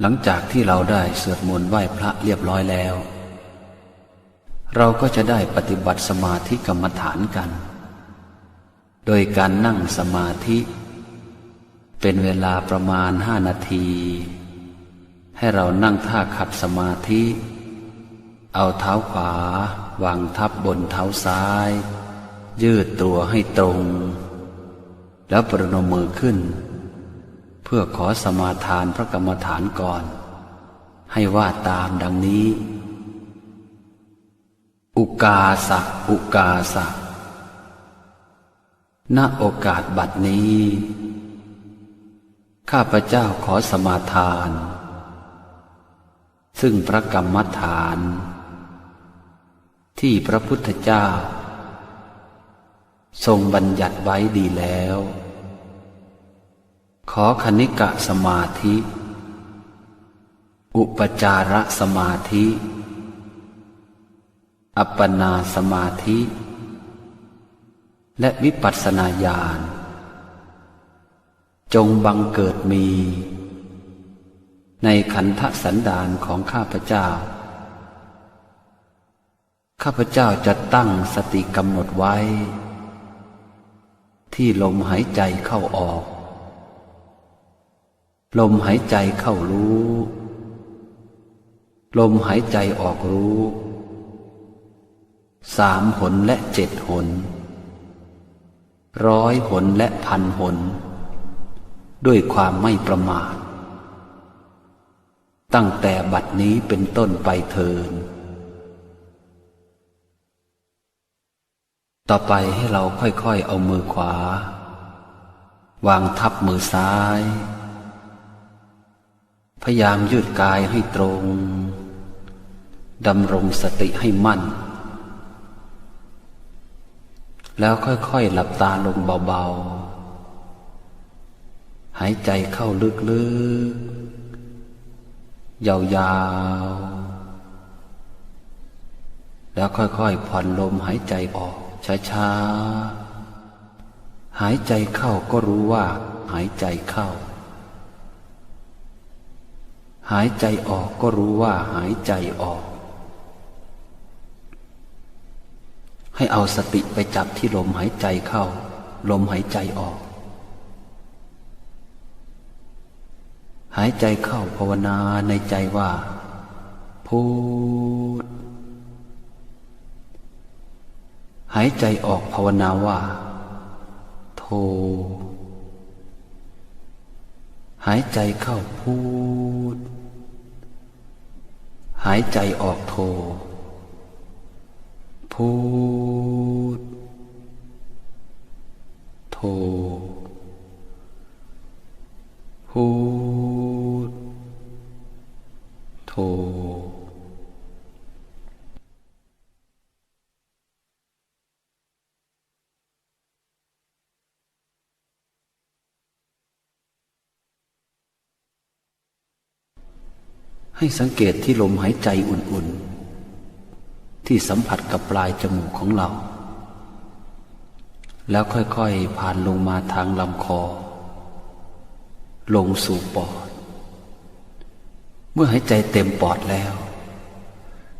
หลังจากที่เราได้สวดมนต์ไหว้พระเรียบร้อยแล้ว เราก็จะได้ปฏิบัติสมาธิกรรมฐานกัน โดยการนั่งสมาธิ เป็นเวลาประมาณห้านาที ให้เรานั่งท่าขัดสมาธิ เอาเท้าขวาวางทับบนเท้าซ้าย ยืดตัวให้ตรง แล้วประนมมือขึ้น พื่อขอสมาทานพระกรรมฐานก่อน ให้ว่าตามดังนี้ อุกาสะอุกาสะณโอกาสบัดนี้ ข้าพเจ้าขอสมาทาน ซึ่งพระกรรมฐาน ที่พระพุทธเจ้า ทรงบัญญัติไว้ดีแล้ว ขอคณิกะสมาธิ อุปจารสมาธิ อัปปนาสมาธิ และวิปัสสนาญาณ จงบังเกิดมี ในขันธสันดานของข้าพเจ้า ข้าพเจ้าจะตั้งสติกำหนดไว้ ที่ลมหายใจเข้าออก ลมหายใจเข้ารู้ ลมหายใจออกรู้ สามหนและเจ็ดหน ร้อยหนและพันหน ด้วยความไม่ประมาท ตั้งแต่บัดนี้เป็นต้นไปเทิน ต่อไปให้เราค่อยๆเอามือขวา วางทับมือซ้าย พยายามยืดกายให้ตรงดำรงสติให้มั่น แล้วค่อยๆหลับตาลงเบาๆ หายใจเข้าลึกๆ ยาวๆ แล้วค่อยๆผ่อนลมหายใจออกช้าๆ หายใจเข้าก็รู้ว่าหายใจเข้า หายใจออกก็รู้ว่าหายใจออก ให้เอาสติไปจับที่ลมหายใจเข้า ลมหายใจออก หายใจเข้าภาวนาในใจว่าพูดหายใจออกภาวนาว่า โท หายใจเข้าพูด หายใจออกโท พูด โท ให้สังเกตที่ลมหายใจอุ่นๆ ที่สัมผัสกับปลายจมูกของเรา แล้วค่อยๆ ผ่านลงมาทางลำคอ ลงสู่ปอด เมื่อหายใจเต็มปอดแล้ว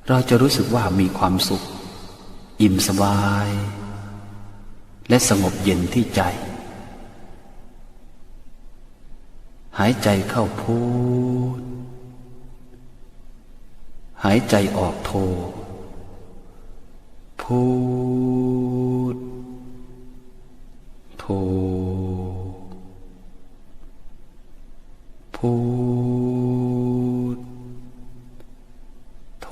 เราจะรู้สึกว่ามีความสุข อิ่มสบาย และสงบเย็นที่ใจ หายใจเข้าพูด หายใจออกโท พูด โท พูด โท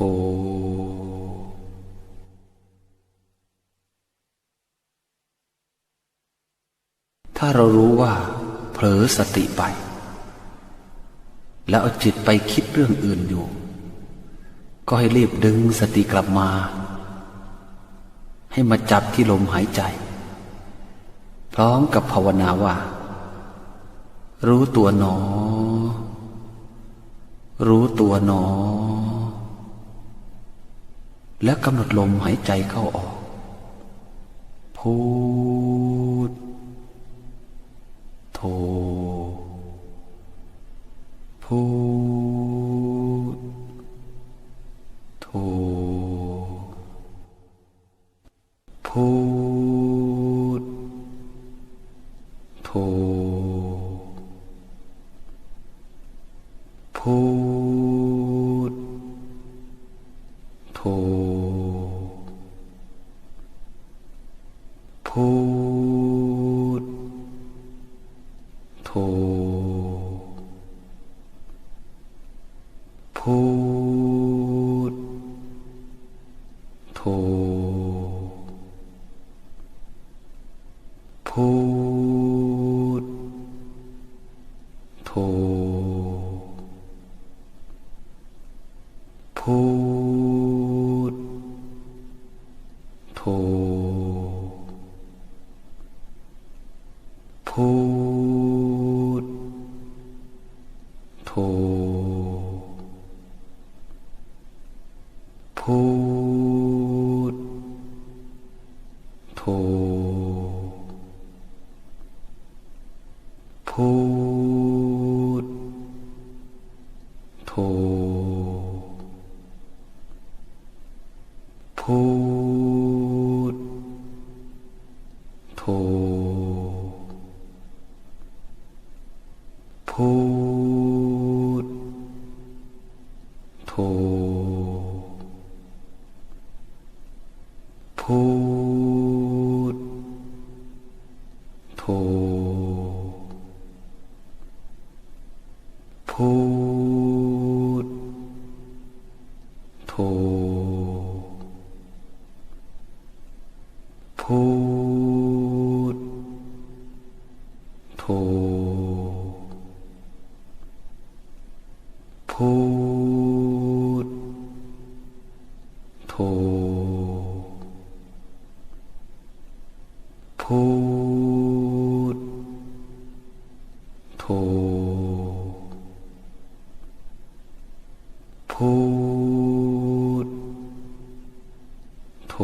ถ้าเรารู้ว่า เผลอสติไป แล้วเอาจิตไปคิดเรื่องอื่นอยู่ ก็ให้รีบดึงสติกลับมา ให้มาจับที่ลมหายใจ พร้อมกับภาวนาว่า รู้ตัวหนอ รู้ตัวหนอ และกำหนดลมหายใจเข้าออกพู พุดโทพุดโทพุดโทพุด พุทโธพุทโธพุทโธพุทโธ ทูตโทพูดโท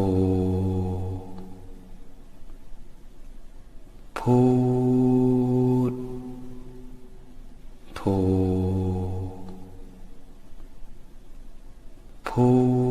พูดโทพูด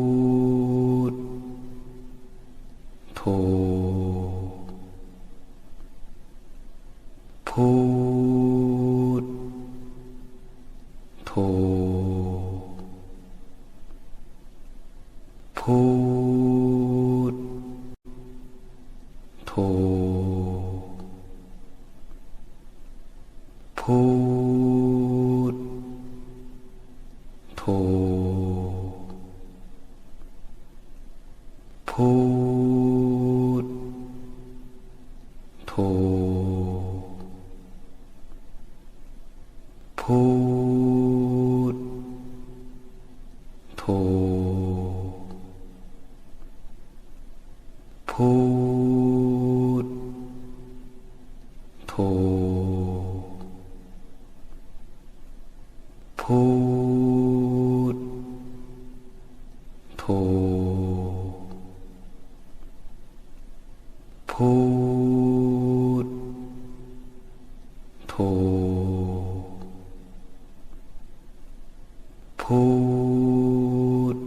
ธพุทโธพุทโธพุท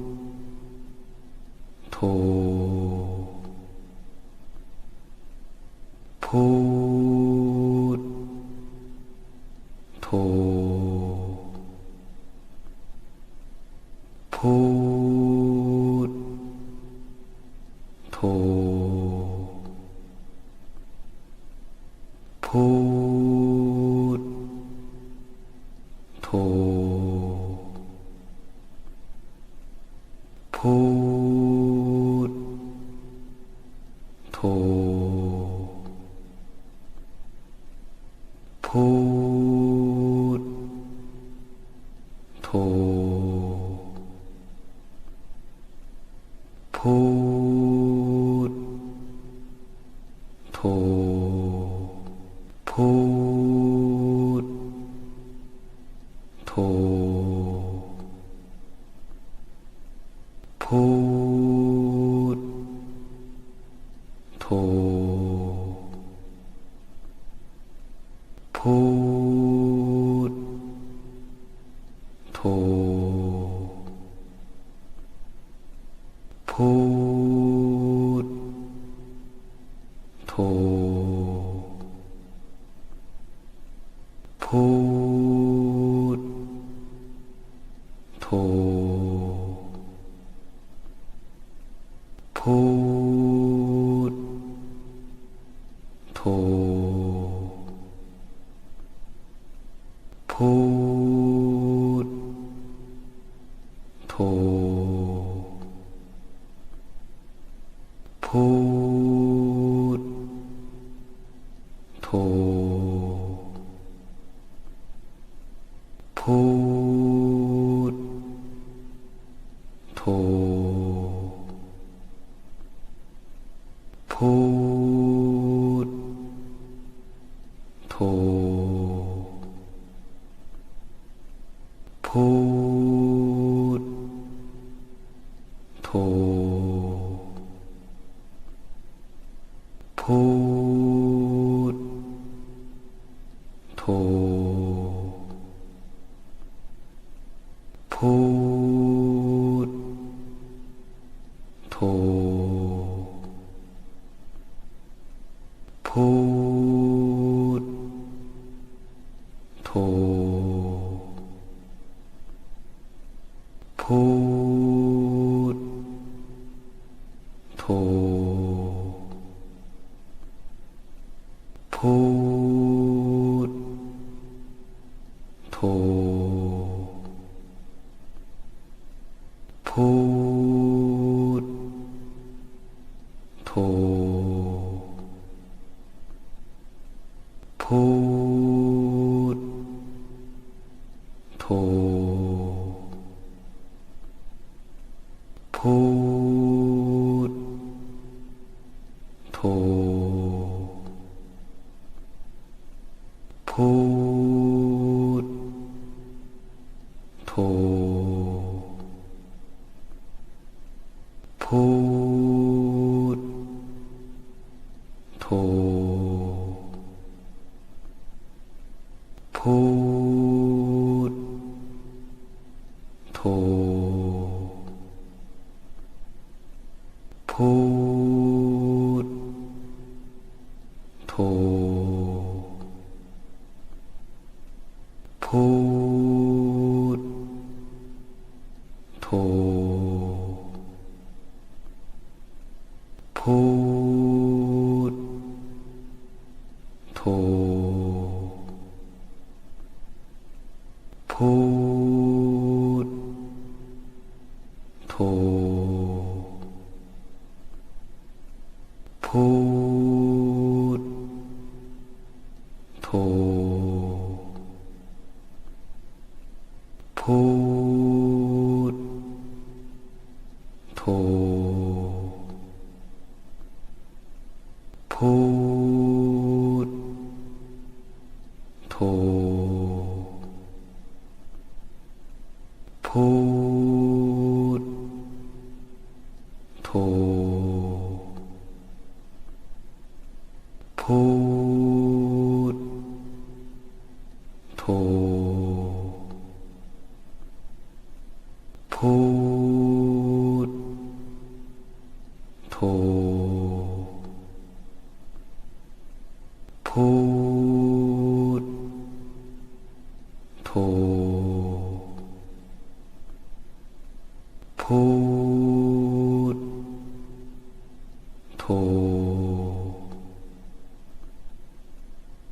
โธพุ พุทโธพุทโธพุทโธพุทโธ พุทโทพูดโทพูดโทพูด พุทโธพุทโธพุทโธพุทโธ โธ พุทโธพุทโธพุทโธพุทโธ Who?